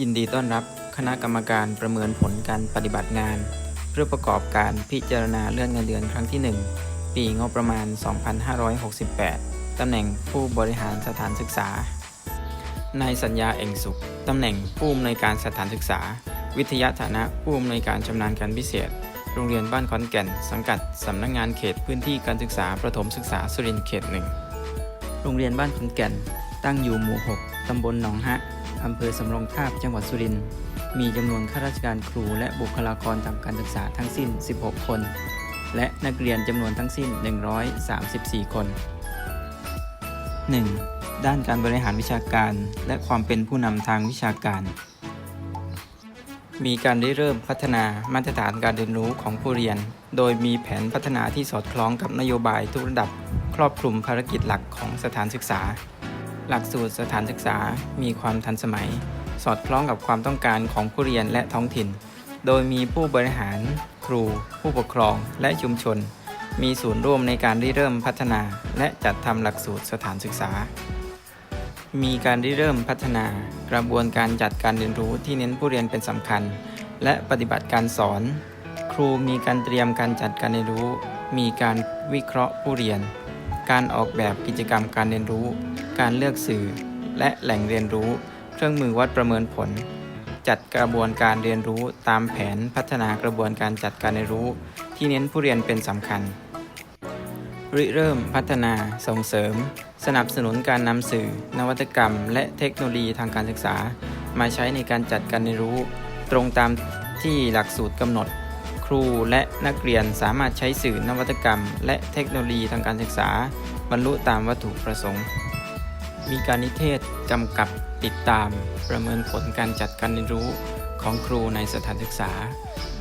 ยินดีต้อนรับคณะกรรมการประเมินผลการปฏิบัติงาน เพื่อประกอบการพิจารณาเลื่อนเงินเดือนครั้งที่ 1 ปีงบประมาณ 2568 ตำแหน่งผู้บริหารสถานศึกษานายสัญญาเอ่งสุข ตำแหน่งผู้อำนวยการสถานศึกษา วิทยาฐานะผู้อำนวยการชำนาญการพิเศษ โรงเรียนบ้านขอนแก่น สังกัดสำนักงานเขตพื้นที่การศึกษาประถมศึกษาสุรินทร์เขตหนึ่ง โรงเรียนบ้านขอนแก่น ตั้งอยู่หมู่ 6 ตำบลหนองฮะ อำเภอสำโรงทาบ จังหวัดสุรินทร์ มีจำนวนข้าราชการครูและบุคลากรทางการศึกษาทั้งสิ้น 16 คน และนักเรียนจำนวนทั้งสิ้น 134 คน 1. ด้านการบริหารวิชาการและความเป็นผู้นำทางวิชาการ มีการได้เริ่มพัฒนามาตรฐานการเรียนรู้ของผู้เรียน โดยมีแผนพัฒนาที่สอดคล้องกับนโยบายทุกระดับ รอบคลุมภารกิจหลักของสถานศึกษา หลักสูตรสถานศึกษามีความทันสมัย สอดคล้องกับความต้องการของผู้เรียนและท้องถิ่น โดยมีผู้บริหาร ครู ผู้ปกครอง และชุมชน มีส่วนร่วมในการริเริ่มพัฒนา และจัดทำหลักสูตรสถานศึกษา มีการริเริ่มพัฒนากระบวนการจัดการเรียนรู้ที่เน้นผู้เรียนเป็นสำคัญ และปฏิบัติการสอน ครูมีการเตรียมการจัดการเรียนรู้มีการวิเคราะห์ผู้เรียน การออกแบบกิจกรรมการเรียนรู้ การเลือกสื่อ และแหล่งเรียนรู้ เครื่องมือวัดประเมินผล จัดกระบวนการเรียนรู้ตามแผนพัฒนากระบวนการจัดการเรียนรู้ ที่เน้นผู้เรียนเป็นสำคัญริเริ่มพัฒนาส่งเสริม สนับสนุนการนำสื่อ นวัตกรรม และเทคโนโลยีทางการศึกษา มาใช้ในการจัดการเรียนรู้ ตรงตามที่หลักสูตรกำหนด รูและนักเรียนสามารถใช้สื่อนวัตกรรม และเทคโนโลยีทางการศึกษา บรรลุตามวัตถุประสงค์ มีการนิเทศกำกับติดตาม ประเมินผลการจัดการเรียนรู้ของครูในสถานศึกษา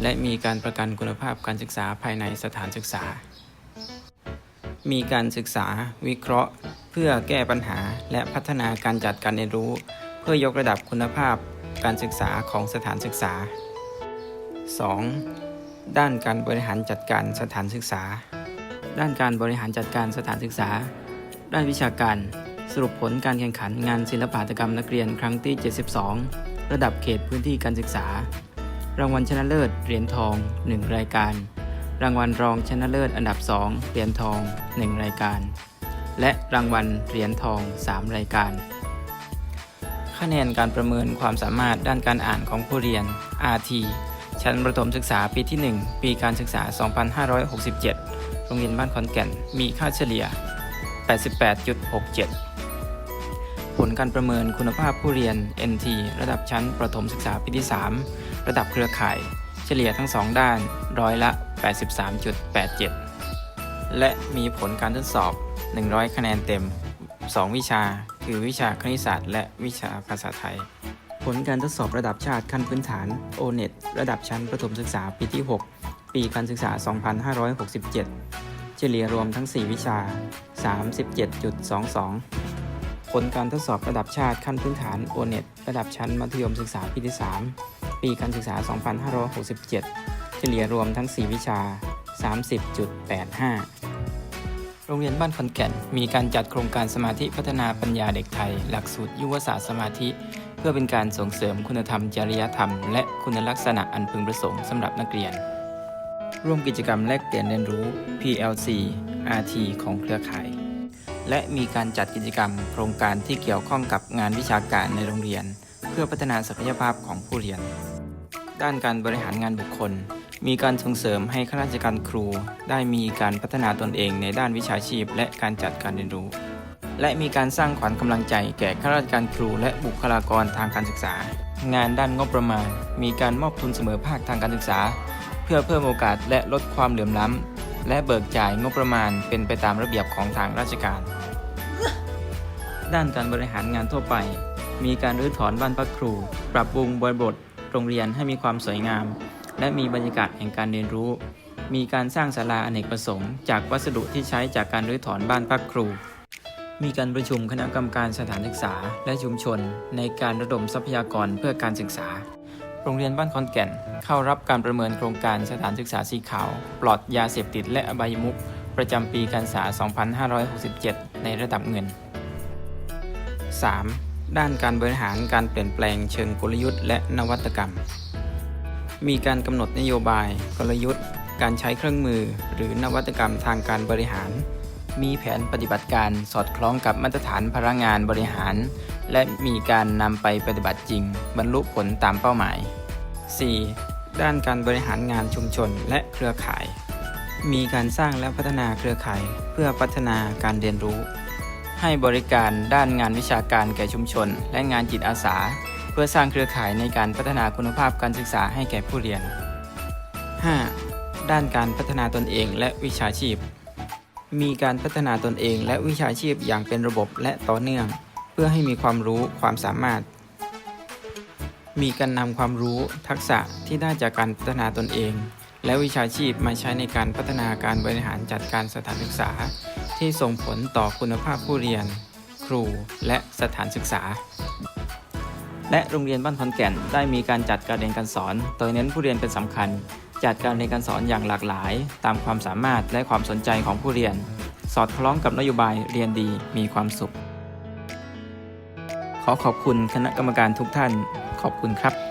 และมีการประกันคุณภาพการศึกษาภายในสถานศึกษา มีการศึกษาวิเคราะห์ เพื่อแก้ปัญหาและพัฒนาการจัดการเรียนรู้ เพื่อยกระดับคุณภาพการศึกษาของสถานศึกษา 2. ด้านการบริหารจัดการสถานศึกษา ด้านการบริหารจัดการสถานศึกษา ด้านวิชาการ สรุปผลการแข่งขันงานศิลปหัตถกรรมนักเรียนครั้งที่ 72 ระดับเขตพื้นที่การศึกษา รางวัลชนะเลิศเหรียญทอง 1 รายการ รางวัลรองชนะเลิศอันดับ 2 เหรียญทอง 1 รายการ และรางวัลเหรียญทอง 3 รายการ คะแนนการประเมินความสามารถด้านการอ่านของผู้เรียน RT ชั้นประถมศึกษาปีที่ 1 ปีการศึกษา 2567 โรงเรียนบ้านขอนแก่น มีค่าเฉลี่ย 88.67 ผลการประเมินคุณภาพผู้เรียน NT ระดับชั้นประถมศึกษาปีที่ 3 ระดับเครือข่าย เฉลี่ยทั้ง 2 ด้าน ร้อยละ 83.87 และมีผลการทดสอบ 100 คะแนนเต็ม 2 วิชา คือวิชาคณิตศาสตร์ และวิชาภาษาไทย ลการทดสอบระดับชาติขั้นพื้นฐาน O-NET ระดับชั้นประถมศึกษาปีที่ 6 ปีการศึกษา 2567 เฉลี่ยรวมทั้ง 4 วิชา 37.22 ผลการทดสอบระดับชาติขั้นพื้นฐาน O-NET ระดับชั้นมัธยมศึกษาปีที่ 3 ปีการศึกษา 2567 เฉลี่ยรวมทั้ง 4 วิชา 30.85โรงเรียนบ้านขอนแก่นมีการจัดโครงการสมาธิพัฒนาปัญญาเด็กไทย หลักสูตรยุวศาสตร์สมาธิ เพื่อเป็นการส่งเสริมคุณธรรม จริยธรรม และคุณลักษณะอันพึงประสงค์สำหรับนักเรียน ร่วมกิจกรรมแลกเปลี่ยนเรียนรู้ PLC RT ของเครือข่าย และมีการจัดกิจกรรม โครงการที่เกี่ยวข้องกับงานวิชาการในโรงเรียน เพื่อพัฒนาศักยภาพของผู้เรียน ด้านการบริหารงานบุคคล มีการส่งเสริมให้ข้าราชการครู ได้มีการพัฒนาตนเองในด้านวิชาชีพ และการจัดการเรียนรู้ และมีการสร้างขวัญกำลังใจแก่ข้าราชการครูและบุคลากรทางการศึกษา งานด้านงบประมาณ มีการมอบทุนเสมอภาคทางการศึกษา เพื่อเพิ่มโอกาสและลดความเหลื่อมล้ำ และเบิกจ่ายงบประมาณเป็นไปตามระเบียบของทางราชการ ด้านการบริหารงานทั่วไป มีการรื้อถอนบ้านพักครู ปรับปรุงบริบทโรงเรียนให้มีความสวยงาม และมีบรรยากาศแห่งการเรียนรู้ มีการสร้างศาลาอเนกประสงค์ จากวัสดุที่ใช้จากการรื้อถอนบ้านพักครู มีการประชุมคณะกรรมการสถานศึกษา และชุมชน ในการระดมทรัพยากรเพื่อการศึกษา โรงเรียนบ้านคอนแก่น เข้ารับการประเมินโครงการสถานศึกษาสีขาว ปลอดยาเสพติดและอบายมุขประจำปีการศึกษา 2567 ในระดับเงิน 3. ด้านการบริหารการเปลี่ยนแปลงเชิงกลยุทธ์และนวัตกรรม มีการกำหนดนโยบาย กลยุทธ์ การใช้เครื่องมือ หรือนวัตกรรมทางการบริหาร มีแผนปฏิบัติการสอดคล้องกับมาตรฐานพลังงานบริหาร และมีการนำไปปฏิบัติจริง บรรลุผลตามเป้าหมาย 4. ด้านการบริหารงานชุมชนและเครือข่าย มีการสร้างและพัฒนาเครือข่าย เพื่อพัฒนาการเรียนรู้ ให้บริการด้านงานวิชาการแก่ชุมชน และงานจิตอาสา เพื่อสร้างเครือข่ายในการพัฒนาคุณภาพการศึกษาให้แก่ผู้เรียน 5. ด้านการพัฒนาตนเองและวิชาชีพ มีการพัฒนาตนเองและวิชาชีพอย่างเป็นระบบและต่อเนื่อง เพื่อให้มีความรู้ความสามารถ มีการนำความรู้ทักษะที่ได้จากการพัฒนาตนเอง และวิชาชีพมาใช้ในการพัฒนาการบริหารจัดการสถานศึกษา ที่ส่งผลต่อคุณภาพผู้เรียน ครูและสถานศึกษา และโรงเรียนบ้านขอนแก่นได้มีการจัดการเรียนการสอน โดยเน้นผู้เรียนเป็นสำคัญ จัดการเรียนการสอนอย่างหลากหลาย ตามความสามารถและความสนใจของผู้เรียน สอดคล้องกับนโยบายเรียนดีมีความสุข ขอขอบคุณคณะกรรมการทุกท่าน ขอบคุณครับ